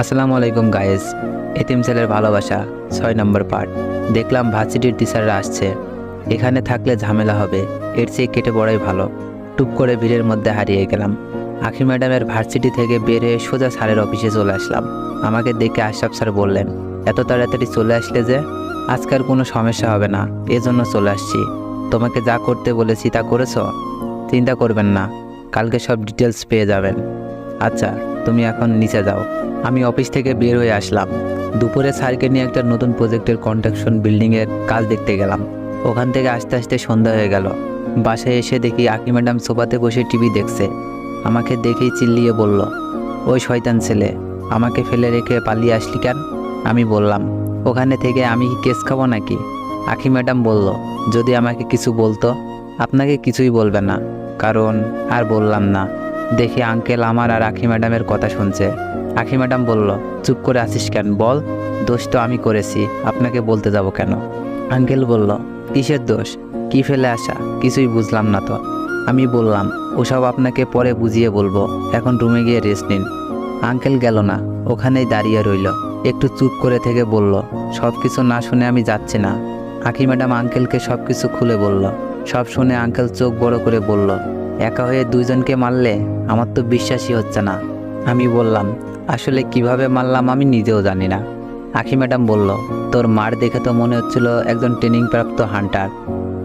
আসসালামু আলাইকুম গায়েস এতিম ছেলের ভালোবাসা, ছয় নম্বর পার্ট দেখলাম ভার্সিটির টিচাররা আসছে। এখানে থাকলে ঝামেলা হবে, এর চেয়ে কেটে পড়াই ভালো। টুপ করে ভিড়ের মধ্যে হারিয়ে গেলাম। আখি ম্যাডামের ভার্সিটি থেকে বের হয়ে সোজা স্যারের অফিসে চলে আসলাম। আমাকে দেখে আশরাফ স্যার বললেন, এত তাড়াতাড়ি চলে আসলে যে আজকাল কোনো সমস্যা হবে না, এজন্য চলে আসছি। তোমাকে যা করতে বলেছি তা করেছ? চিন্তা করবেন না, কালকে সব ডিটেলস পেয়ে যাবেন। আচ্ছা তুমি এখন নিচে যাও। আমি অফিস থেকে বের হয়ে আসলাম। দুপুরে স্যারকে নিয়ে একটা নতুন প্রজেক্টের কনস্ট্রাকশন বিল্ডিংয়ের কাজ দেখতে গেলাম। ওখান থেকে আস্তে আস্তে সন্ধ্যা হয়ে গেল। বাসায় এসে দেখি আকি ম্যাডাম সোফাতে বসে টিভি দেখছে। আমাকে দেখেই চিল্লিয়ে বলল, ওই শয়তান ছেলে, আমাকে ফেলে রেখে পালিয়ে আসলি কেন? আমি বললাম, ওখানে থেকে আমি কি কেস খাব নাকি? আখি ম্যাডাম বলল, যদি আমাকে কিছু বলতো, আপনাকে কিছুই বলবে না। কারণ আর বললাম না। দেখি আঙ্কেল আমার আর আখি ম্যাডামের কথা শুনছে। আখি ম্যাডাম বলল, চুপ করে আসিস কেন বল? দোষ তো আমি করেছি, আপনাকে বলতে যাব কেন? আঙ্কেল বলল, কিসের দোষ? কি ফেলে আসা? কিছুই বুঝলাম না তো। আমি বললাম, ওসব আপনাকে পরে বুঝিয়ে বলব। এখন রুমে গিয়ে রেস্ট নিন। আঙ্কেল গেল না, ওখানেই দাঁড়িয়ে রইল। একটু চুপ করে থেকে বলল সব কিছু না শুনে আমি যাচ্ছি না। আখি ম্যাডাম আঙ্কেলকে সব কিছু খুলে বলল। সব শুনে আঙ্কেল চোখ বড় করে বলল একা হয়ে দুইজনকে মারলে আমার তো বিশ্বাসই হচ্ছে না। আমি বললাম, আসলে কীভাবে মারলাম আমি নিজেও জানি না। আখি ম্যাডাম বলল, তোর মার দেখে তো মনে হচ্ছিল একজন ট্রেনিং প্রাপ্ত হান্টার,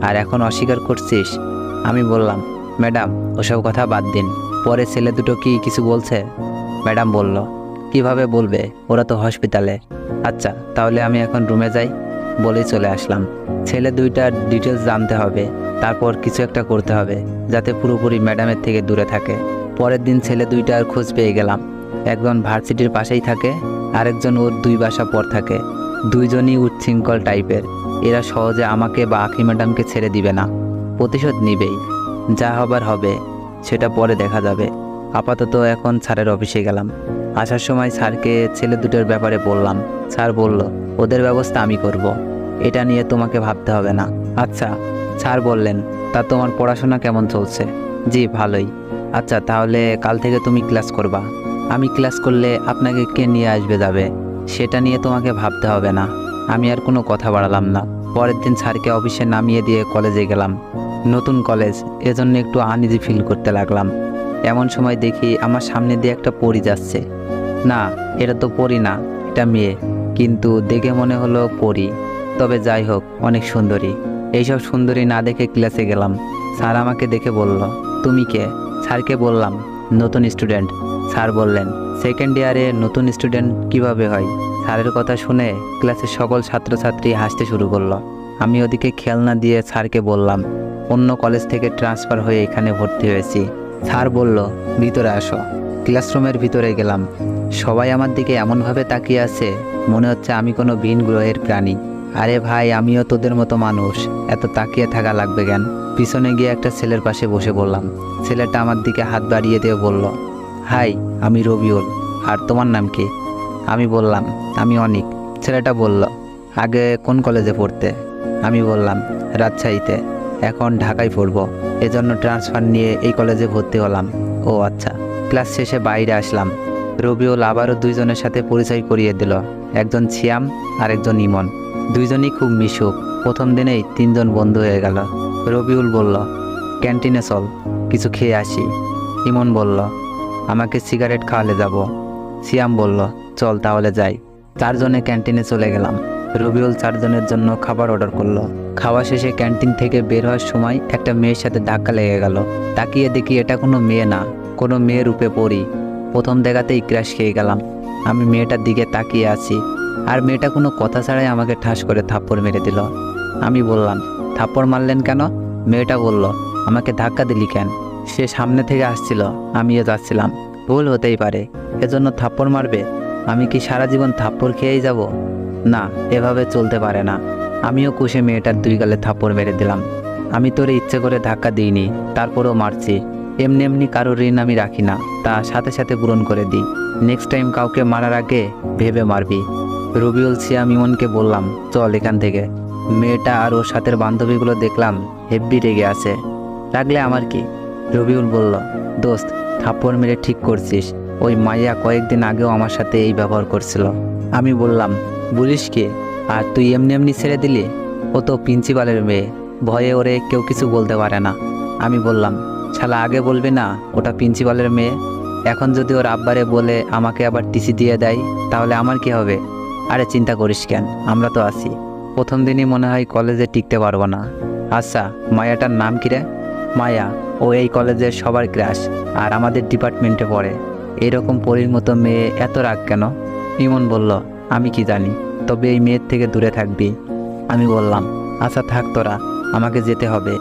আর এখন অস্বীকার করছিস? আমি বললাম, ম্যাডাম, ওসব কথা বাদ দিন। পরে ছেলে দুটো কি কিছু বলছে? ম্যাডাম বলল, কীভাবে বলবে? ওরা তো হসপিটালে। আচ্ছা তাহলে আমি এখন রুমে যাই? বলেই চলে আসলাম। ছেলে দুইটার ডিটেলস জানতে হবে। তারপর কিছু একটা করতে হবে, যাতে পুরোপুরি ম্যাডামের থেকে দূরে থাকে। পরের দিন ছেলে দুইটার খোঁজ পেয়ে গেলাম। একজন ভার্সিটির পাশেই থাকে, আরেকজন ওর দুই বাসা পর থাকে। দুইজনই উচ্ছৃঙ্খল টাইপের। এরা সহজে আমাকে বা আখি ম্যাডামকে ছেড়ে দিবে না। প্রতিশোধ নিবেই। যা হবার হবে, সেটা পরে দেখা যাবে। আপাতত এখন স্যারের অফিসে গেলাম। আসার সময় স্যারকে ছেলে দুটোর ব্যাপারে বললাম। স্যার বলল, ওদের ব্যবস্থা আমি করব। এটা নিয়ে তোমাকে ভাবতে হবে না। আচ্ছা। স্যার বললেন, তা তোমার পড়াশোনা কেমন চলছে? জি, ভালোই। আচ্ছা তাহলে কাল থেকে তুমি ক্লাস করবা। আমি ক্লাস করলে আপনাকে কে নিয়ে আসবে যাবে? সেটা নিয়ে তোমাকে ভাবতে হবে না। আমি আর কোনো কথা বাড়ালাম না। পরের দিন স্যারকে অফিসে নামিয়ে দিয়ে কলেজে গেলাম। নতুন কলেজ, এজন্য একটু আনইজি ফিল করতে লাগলাম। এমন সময় দেখি আমার সামনে দিয়ে একটা পরি যাচ্ছে। না, এটা তো পরি না, এটা মেয়ে। কিন্তু দেখে মনে হলো পরি। তবে যাই হোক, অনেক সুন্দরী। এইসব সুন্দরী না দেখে ক্লাসে গেলাম। স্যার আমাকে দেখে বলল, তুমি কে? স্যারকে বললাম, নতুন স্টুডেন্ট। স্যার বললেন, সেকেন্ড ইয়ারে নতুন স্টুডেন্ট কীভাবে হয়? স্যারের কথা শুনে ক্লাসের সকল ছাত্রছাত্রী হাসতে শুরু করল। আমি ওদিকে খেলনা দিয়ে স্যারকে বললাম, অন্য কলেজ থেকে ট্রান্সফার হয়ে এখানে ভর্তি হয়েছি। স্যার বলল, ভিতরে আসো। ক্লাসরুমের ভিতরে গেলাম। সবাই আমার দিকে এমনভাবে তাকিয়ে আছে, মনে হচ্ছে আমি কোনো ভিন গ্রহের প্রাণী। আরে ভাই, আমিও তোদের মতো মানুষ। এত তাকিয়ে থাকা লাগবে কেন? পিছনে গিয়ে একটা ছেলের পাশে বসে বললাম ছেলেটা আমার দিকে হাত বাড়িয়ে দিয়ে বলল, হাই, আমি রবিউল। আর তোমার নাম কি? আমি বললাম, আমি অনিক। ছেলেটা বলল, আগে কোন কলেজে পড়তে? আমি বললাম, রাজশাহীতে। এখন ঢাকায় পড়ব। এজন্য ট্রান্সফার নিয়ে এই কলেজে ভর্তি হলাম। ও আচ্ছা ক্লাস শেষে বাইরে আসলাম। রবিউল আবারও দুইজনের সাথে পরিচয় করিয়ে দিল। একজন ছিয়াম আর একজন ইমন। দুইজনই খুব মিশুক। প্রথম দিনেই তিনজন বন্ধু হয়ে গেল। রবিউল বলল, ক্যান্টিনে চল, কিছু খেয়ে আসি। ইমন বলল, আমাকে সিগারেট খাওয়ালে যাব। সিয়াম বলল, চল তাহলে যাই। চারজনে ক্যান্টিনে চলে গেলাম। রবিউল চারজনের জন্য খাবার অর্ডার করল। খাওয়া শেষে ক্যান্টিন থেকে বের হওয়ার সময় একটা মেয়ের সাথে ধাক্কা লেগে গেল। তাকিয়ে দেখি এটা কোনো মেয়ে না, কোনো মেয়ের রূপে পড়ি। প্রথম দেখাতেই ক্র্যাশ খেয়ে গেলাম। আমি মেয়েটার দিকে তাকিয়ে আছি। আর মেয়েটা কোনো কথা ছাড়াই আমাকে ঠাস করে থাপ্পড় মেরে দিল। আমি বললাম, থাপ্পড় মারলেন কেন? মেয়েটা বলল, আমাকে ধাক্কা দিলি কেন? সে সামনে থেকে আসছিল, আমিও যাচ্ছিলাম। ভুল হতেই পারে, এজন্য থাপ্পড় মারবে? আমি কি সারা জীবন থাপ্পড় খেয়েই যাব? না, এভাবে চলতে পারে না। আমিও কুশে মেয়েটার দুই গালে থাপ্পড় মেরে দিলাম। আমি তোরে ইচ্ছে করে ধাক্কা দিইনি, তারপরেও মারছি। এমনি এমনি কারোর ঋণ আমি রাখি না, তা সাথে সাথে পূরণ করে দিই। নেক্সট টাইম কাউকে মারার আগে ভেবে মারবি। রবিউল সিয়াম ইমনকে বললাম, চল এখান থেকে। মেয়েটা আর ওর সাথের বান্ধবীগুলো দেখলাম, হেব্বি রেগে আছে। রাখলে আমার কি? রবিউল বলল, দোস্ত, থাপ্পড় মেরে ঠিক করছিস। ওই মাইয়া কয়েকদিন আগেও আমার সাথে এই ব্যবহার করছিল। আমি বললাম বলিস কি? আর তুই এমনি এমনি ছেড়ে দিলি? ও তো প্রিন্সিপালের মেয়ে। ভয়ে ওরে কেউ কিছু বলতে পারে না। আমি বললাম, শালা, আগে বলবি না, ওটা প্রিন্সিপালের মেয়ে? এখন যদি ওর আব্বারে বলে আমাকে আবার টিসি দিয়ে দেয়, তাহলে আমার কি হবে? আরে চিন্তা করিস কেন? আমরা তো আছি। প্রথম দিনই মনে হয় কলেজে টিকতে পারব না। আচ্ছা মায়াটার নাম কি রে? মায়া, ও এই কলেজের সবার ক্রাশ, আর আমাদের ডিপার্টমেন্টে পড়ে। এরকম পরীর মতো মেয়ে এত রাগ কেন? ইমন বলল, আমি কি জানি, তবে এই মেয়ের থেকে দূরে থাকবি। আমি বললাম আচ্ছা থাক তোরা, আমাকে যেতে হবে।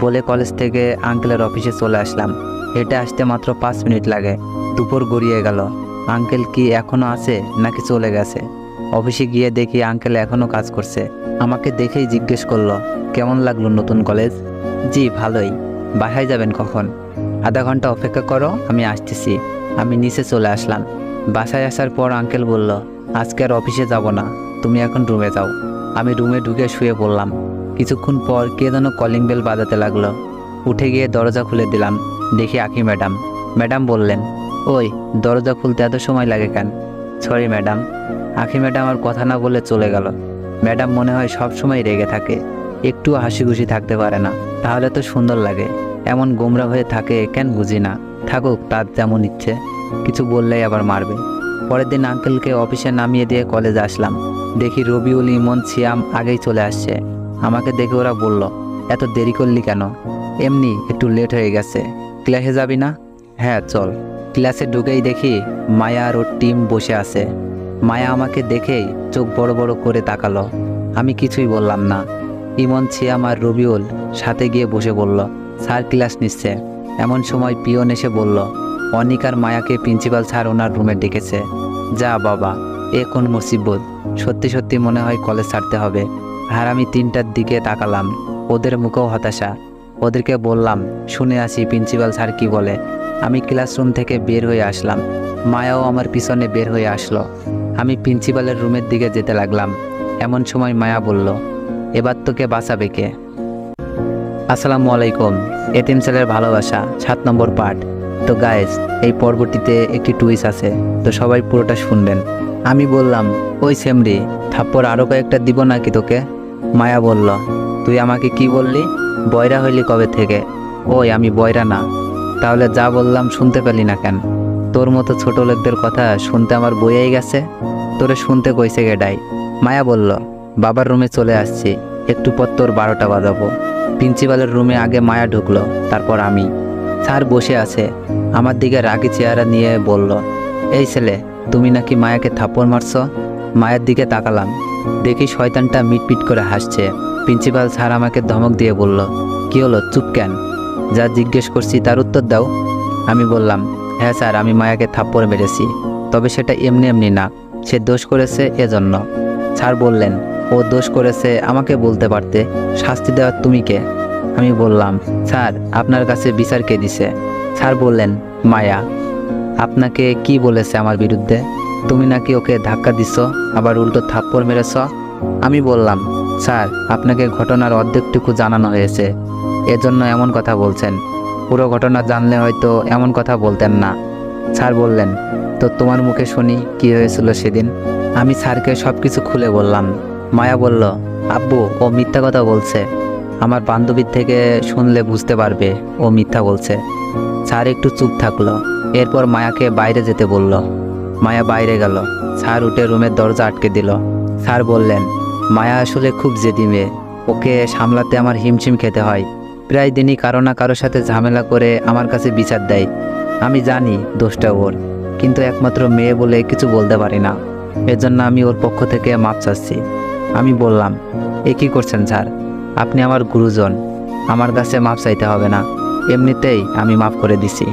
বলে কলেজ থেকে আঙ্কেলের অফিসে চলে আসলাম। হেঁটে আসতে মাত্র পাঁচ মিনিট লাগে। দুপুর গড়িয়ে গেল। আঙ্কেল কি এখনও আছে, নাকি চলে গেছে? অফিসে গিয়ে দেখি আঙ্কেল এখনও কাজ করছে। আমাকে দেখেই জিজ্ঞেস করল, কেমন লাগল নতুন কলেজ? জি, ভালোই। বাসায় যাবেন কখন? আধা ঘণ্টা অপেক্ষা করো, আমি আসতেছি। আমি নিচে চলে আসলাম। বাসায় আসার পর আঙ্কেল বলল, আজকে আর অফিসে যাব না, তুমি এখন রুমে যাও। আমি রুমে ঢুকে শুয়ে পড়লাম। কিছুক্ষণ পর কে যেন কলিং বেল বাজাতে লাগল। উঠে গিয়ে দরজা খুলে দিলাম। দেখি আঁকি ম্যাডাম। ম্যাডাম বললেন, ওই, দরজা খুলতে এত সময় লাগে কেন? Sorry, madam. আঁকি ম্যাডাম আর কথা না বলে চলে গেল। ম্যাডাম মনে হয় সব সময় রেগে থাকে একটু হাসি খুশি থাকতে পারে না। তাহলে তো সুন্দর লাগে, এমন গোমরা হয়ে থাকে কেন বুঝি না। থাকুক, তার যেমন ইচ্ছে। কিছু বললেই আবার মারবে। পরের দিন আঙ্কেলকে অফিসে নামিয়ে দিয়ে কলেজে আসলাম। দেখি রবিউল, ইমন, সিয়াম আগেই চলে আসছে। আমাকে দেখে ওরা বলল, এত দেরি করলি কেন? এমনি একটু লেট হয়ে গেছে। ক্লাসে যাবি না? হ্যাঁ চল। ক্লাসে ঢুকেই দেখি মায়া আর ওর টিম বসে আছে। মায়া আমাকে দেখেই চোখ বড় বড় করে তাকালো। আমি কিছুই বললাম না। ইমন ছিয়াম আর রবিউল সাথে গিয়ে বসে বলল, স্যার, ক্লাস নিচ্ছে। এমন সময় পিয়ন এসে বলল, অনিক আর মায়াকে প্রিন্সিপাল স্যার ওনার রুমে ডেকেছে। যা বাবা, এ কোন মুসিবত? সত্যি সত্যি মনে হয় কলেজ ছাড়তে হবে। আর আমি তিনটার দিকে তাকালাম। ওদের মুখেও হতাশা। ওদেরকে বললাম, শুনে আসি প্রিন্সিপাল স্যার কি বলে। আমি ক্লাসরুম থেকে বের হয়ে আসলাম। মায়াও আমার পিছনে বের হয়ে আসলো। আমি প্রিন্সিপালের রুমের দিকে যেতে লাগলাম। এমন সময় মায়া বলল, এবার তোকে বাঁচাবে কে? আসসালামু আলাইকুম, এতিম ছেলের ভালোবাসা, সাত নম্বর পার্ট। তো গায়েস এই পর্বটিতে একটি টুইস আছে, তো সবাই পুরোটা শুনবেন। আমি বললাম, ওই সেমরি থাপ্পড় আরও কয়েকটা দিব নাকি তোকে? মায়া বলল, তুই আমাকে কি বললি? বয়রা হইলি কবে থেকে? ওই, আমি বয়রা না। তাহলে যা বললাম শুনতে পেলি না কেন? তোর মতো ছোট লোকদের কথা শুনতে আমার বইয়েই গেছে। তোরে শুনতে কইছে গেডাই মায়া বলল, বাবার রুমে চলে আসছি। একটু পর তোর বারোটা বাজাবো। প্রিন্সিপালের রুমে আগে মায়া ঢুকলো, তারপর আমি। স্যার বসে আছে। আমার দিকে রাগি চেহারা নিয়ে বলল, এই ছেলে, তুমি নাকি মায়াকে থাপ্পড় মারছ? মায়ের দিকে তাকালাম। দেখি শয়তানটা মিটমিট করে হাসছে। প্রিন্সিপাল স্যার আমাকে ধমক দিয়ে বলল, কি হলো? চুপ কেন? যা জিজ্ঞেস করছি তার উত্তর দাও। আমি বললাম হ্যাঁ স্যার, আমি মায়াকে থাপ্পড় মেরেছি। তবে সেটা এমনি এমনি না, সে দোষ করেছে এজন্য। স্যার বললেন, ও দোষ করেছে আমাকে বলতে পারতে, শাস্তি দেওয়ার তুমি কে? আমি বললাম, স্যার, আপনার কাছে বিচার কে দিছে? স্যার বললেন, মায়া। আপনাকে কি বলেছে আমার বিরুদ্ধে? তুমি নাকি ওকে ধাক্কা দিছ, আবার উল্টো থাপ্পড় মেরেছ? আমি বললাম, স্যার, আপনাকে ঘটনার অর্ধেকটুকু জানানো হয়েছে। এজন্য এমন কথা বলছেন। পুরো ঘটনা জানলে হয়তো এমন কথা বলতেন না। স্যার বললেন, তো তোমার মুখে শুনি কি হয়েছিল সেদিন? আমি স্যারকে সব কিছু খুলে বললাম। মায়া বলল, আব্বু, ও মিথ্যা কথা বলছে। আমার বান্ধবীর থেকে শুনলে বুঝতে পারবে, ও মিথ্যা বলছে। স্যার একটু চুপ থাকল। এরপর মায়াকে বাইরে যেতে বলল। মায়া বাইরে গেল। স্যার উঠে রুমের দরজা আটকে দিল। স্যার বললেন, মায়া আসলে খুব জেদি মেয়ে। ওকে সামলাতে আমার হিমশিম খেতে হয়। প্রায় দিনই কারও না কারোর সাথে ঝামেলা করে আমার কাছে বিচার দেয়। আমি জানি দোষটা ওর, কিন্তু একমাত্র মেয়ে বলে কিছু বলতে পারি না। এজন্য আমি ওর পক্ষ থেকে মাপ চাচ্ছি। আমি বললাম, এ কী করছেন স্যার? আপনি আমার গুরুজন। আমার কাছে মাপ চাইতে হবে না। এমনিতেই আমি মাফ করে দিছি।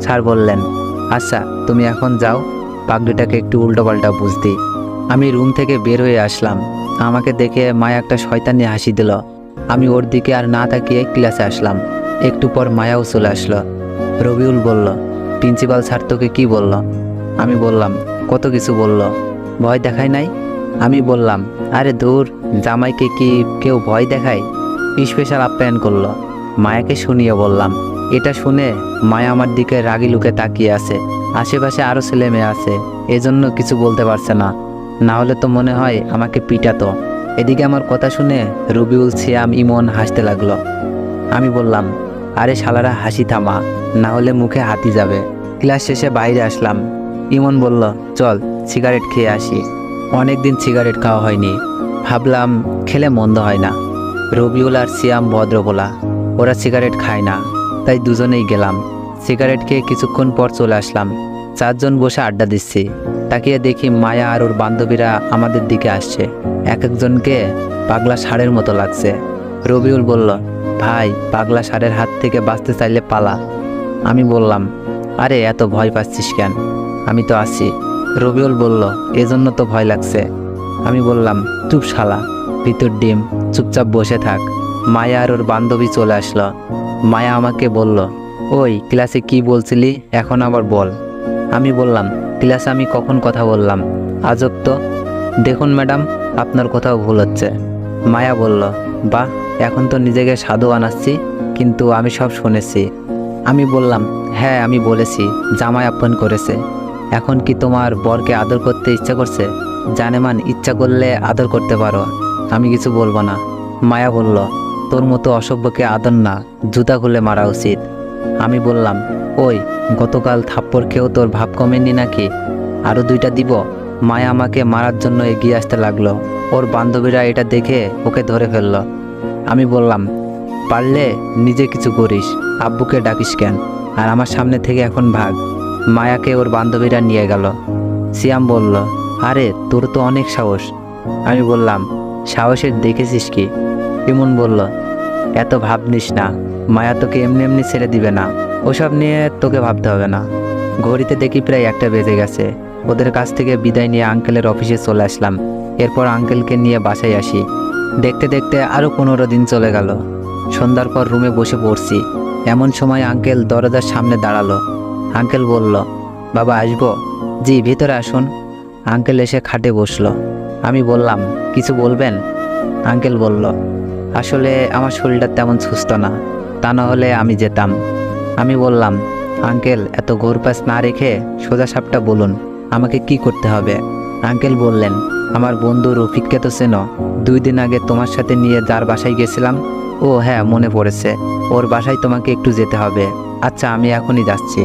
স্যার বললেন আচ্ছা তুমি এখন যাও। পাগড়িটাকে একটু উল্টোপাল্টা বুঝতি আমি রুম থেকে বের হয়ে আসলাম। আমাকে দেখে মায়া একটা শয়তানি হাসি দিল। আমি ওর দিকে আর না তাকিয়ে ক্লাসে আসলাম। একটু পর মায়াও চলে আসলো। রবিউল বলল, প্রিন্সিপাল স্যার তোকে কী বলল? আমি বললাম, কত কিছু বলল। ভয় দেখায় নাই? আমি বললাম, আরে দূর, জামাইকে কি কেউ ভয় দেখায়? স্পেশাল আপ্যায়ন করল। মায়াকে শুনিয়ে বললাম, এটা শুনে মায়া আমার দিকে রাগি লুকে তাকিয়ে আছে। আশেপাশে আরও ছেলে মেয়ে আছে। এজন্য কিছু বলতে পারছে না। না হলে তো মনে হয় আমাকে পিটাতো। এদিকে আমার কথা শুনে রবিউল, সিয়াম, ইমন হাসতে লাগল। আমি বললাম, আরে শালারা, হাসি থামা, না হলে মুখে হাতি যাবে। ক্লাস শেষে বাইরে আসলাম। ইমন বলল, চল, সিগারেট খেয়ে আসি। অনেক দিন সিগারেট খাওয়া হয়নি। ভাবলাম, খেলে মন্দ হয় না। রবিউল আর সিয়াম ভদ্রভোলা ওরা সিগারেট খায় না, তাই দুজনেই গেলাম। সিগারেট খেয়ে কিছুক্ষণ পর চলে আসলাম। চারজন বসে আড্ডা দিচ্ছি। তাকিয়ে দেখি মায়া আর ওর বান্ধবীরা আমাদের দিকে আসছে। এক একজনকে পাগলা ষাঁড়ের মতো লাগছে। রবিউল বলল, ভাই, পাগলা ষাঁড়ের হাত থেকে বাঁচতে চাইলে পালা। আমি বললাম, আরে, এত ভয় পাচ্ছিস কেন? আমি তো আছি। রবিউল বলল, এজন্য তো ভয় লাগছে। আমি বললাম, চুপ শালা ভিতর ডিম, চুপচাপ বসে থাক। মায়া আর ওর বান্ধবী চলে আসলো। মায়া আমাকে বলল, ওই, ক্লাসে কি বলছিলি? এখন আবার বল। আমি বললাম, ক্লাসে আমি কখন কথা বললাম? আজব তো। দেখুন ম্যাডাম আপনার কোথাও ভুল হচ্ছে। মায়া বলল, বাহ, এখন তো নিজেকে সাধু আনাচ্ছি কিন্তু আমি সব শুনেছি। আমি বললাম হ্যাঁ আমি বলেছি, জামাই আপন করেছে। এখন কি তোমার বরকে আদর করতে ইচ্ছা করছে? জানেমান, ইচ্ছা করলে আদর করতে পারো, আমি কিছু বলব না। মায়া বলল, তোর মতো অসভ্যকে আদর না, জুতা খুলে মারা উচিত। আমি বললাম, ওই, গতকাল থাপ্পড় খেয়েও তোর ভাব কমেনি নাকি? আরও দুইটা দিব? মায়া আমাকে মারার জন্য এগিয়ে আসতে লাগল। ওর বান্ধবীরা এটা দেখে ওকে ধরে ফেলল। আমি বললাম, পারলে নিজে কিছু করিস। আব্বুকে ডাকিস কেন? আর আমার সামনে থেকে এখন ভাগ। মায়াকে ওর বান্ধবীরা নিয়ে গেল। সিয়াম বলল, আরে, তোর তো অনেক সাহস। আমি বললাম, সাহসের দেখেছিস কি? ইমন বলল, এত ভাবনিস না। মায়া তোকে এমনি এমনি ছেড়ে দিবে না। ওসব নিয়ে তোকে ভাবতে হবে না। ঘড়িতে দেখি প্রায় একটা বেজে গেছে। ওদের কাছ থেকে বিদায় নিয়ে আঙ্কেলের অফিসে চলে আসলাম। এরপর আঙ্কেলকে নিয়ে বাসায় আসি। দেখতে দেখতে আরও পনেরো দিন চলে গেল। সন্ধ্যার পর রুমে বসে পড়ছি। এমন সময় আঙ্কেল দরজার সামনে দাঁড়াল। আঙ্কেল বলল, বাবা, আসব? জি, ভিতরে আসুন। আঙ্কেল এসে খাটে বসল। আমি বললাম, কিছু বলবেন? আঙ্কেল বলল, আসলে আমার শরীরটা তেমন সুস্থ না। তা না হলে আমি যেতাম। আমি বললাম, আঙ্কেল, এত ঘোরপাস না রেখে সোজা সাপটা বলুন। আমাকে কি করতে হবে? আঙ্কেল বললেন, আমার বন্ধু রফিককে তো চেনো। দুই দিন আগে তোমার সাথে নিয়ে যার বাসায় গেছিলাম, ও হ্যাঁ মনে পড়েছে। ওর বাসায় তোমাকে একটু যেতে হবে। আচ্ছা আমি এখনই যাচ্ছি।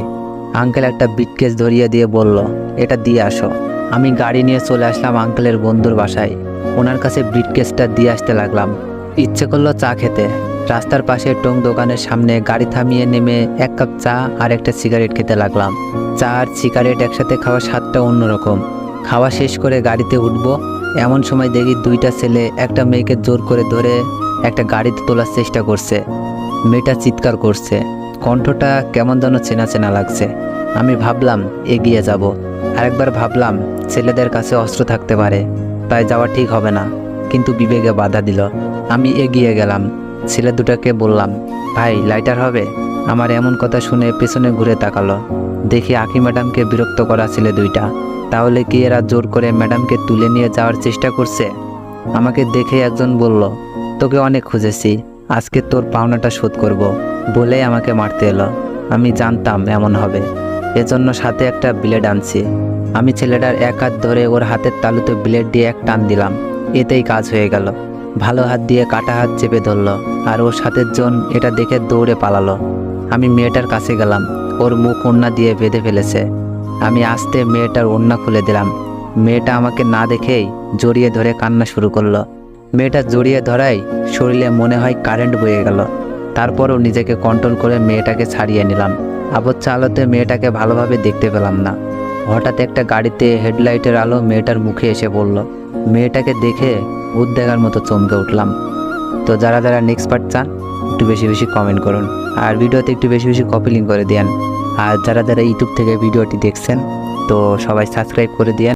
আঙ্কেল একটা বিটকেস ধরিয়ে দিয়ে বলল, এটা দিয়ে আসো। আমি গাড়ি নিয়ে চলে আসলাম আঙ্কেলের বন্ধুর বাসায়। ওনার কাছে ব্রিটকেসটা দিয়ে আসতে লাগলাম। ইচ্ছে করল চা খেতে। রাস্তার পাশে টং দোকানের সামনে গাড়ি থামিয়ে নেমে এক কাপ চা আর একটা সিগারেট খেতে লাগলাম। চা আর সিগারেট একসাথে খাওয়ার স্বাদটা অন্যরকম। খাওয়া শেষ করে গাড়িতে উঠবো, এমন সময় দেখি দুইটা ছেলে একটা মেয়েকে জোর করে ধরে একটা গাড়িতে তোলার চেষ্টা করছে। মেয়েটা চিৎকার করছে। কণ্ঠটা কেমন যেন চেনা চেনা লাগছে। আমি ভাবলাম, এগিয়ে যাব। আরেকবার ভাবলাম, ছেলেদের কাছে অস্ত্র থাকতে পারে। তাই যাওয়া ঠিক হবে না। কিন্তু বিবেকে বাধা দিল। আমি এগিয়ে গেলাম। ছেলে দুটাকে বললাম, ভাই, লাইটার হবে? আমার এমন কথা শুনে পেছনে ঘুরে তাকালো। দেখি আঁকি ম্যাডামকে বিরক্ত করা ছেলে দুইটা। তাহলে কি এরা জোর করে ম্যাডামকে তুলে নিয়ে যাওয়ার চেষ্টা করছে? আমাকে দেখে একজন বলল, তোকে অনেক খুঁজেছি, আজকে তোর পাওনাটা শোধ করব। বলে আমাকে মারতে এলো। আমি জানতাম এমন হবে। এজন্য সাথে একটা ব্লেড আনছি। আমি ছেলেটার এক হাত ধরে ওর হাতের তালুতে ব্লেড দিয়ে এক টান দিলাম। এতেই কাজ হয়ে গেল। ভালো হাত দিয়ে কাটা হাত চেপে ধরলো, আর ওর সাথের জন এটা দেখে দৌড়ে পালালো। আমি মেয়েটার কাছে গেলাম, ওর মুখ ওন্না দিয়ে বেঁধে ফেলেছে। আমি আস্তে মেয়েটার ওন্না খুলে দিলাম। মেয়েটা আমাকে না দেখেই জড়িয়ে ধরে কান্না শুরু করল। মেয়েটা জড়িয়ে ধরাই শরীরে মনে হয় কারেন্ট বয়ে গেল। তারপরও নিজেকে কন্ট্রোল করে মেয়েটাকে ছাড়িয়ে নিলাম। আবচ্ছা আলোতে মেয়েটাকে ভালোভাবে দেখতে পেলাম না। হঠাৎ একটা গাড়িতে হেডলাইটের আলো মেয়েটার মুখে এসে পড়ল। মেয়েটাকে দেখে ভূত মতো চমকে উঠলাম। তো যারা যারা নেক্সট পার্ট চান, একটু বেশি বেশি কমেন্ট করুন। আর ভিডিওতে একটু বেশি বেশি কপি লিঙ্ক করে দিয়েন। আর যারা যারা ইউটিউব থেকে ভিডিওটি দেখছেন, তো সবাই সাবস্ক্রাইব করে দিয়েন।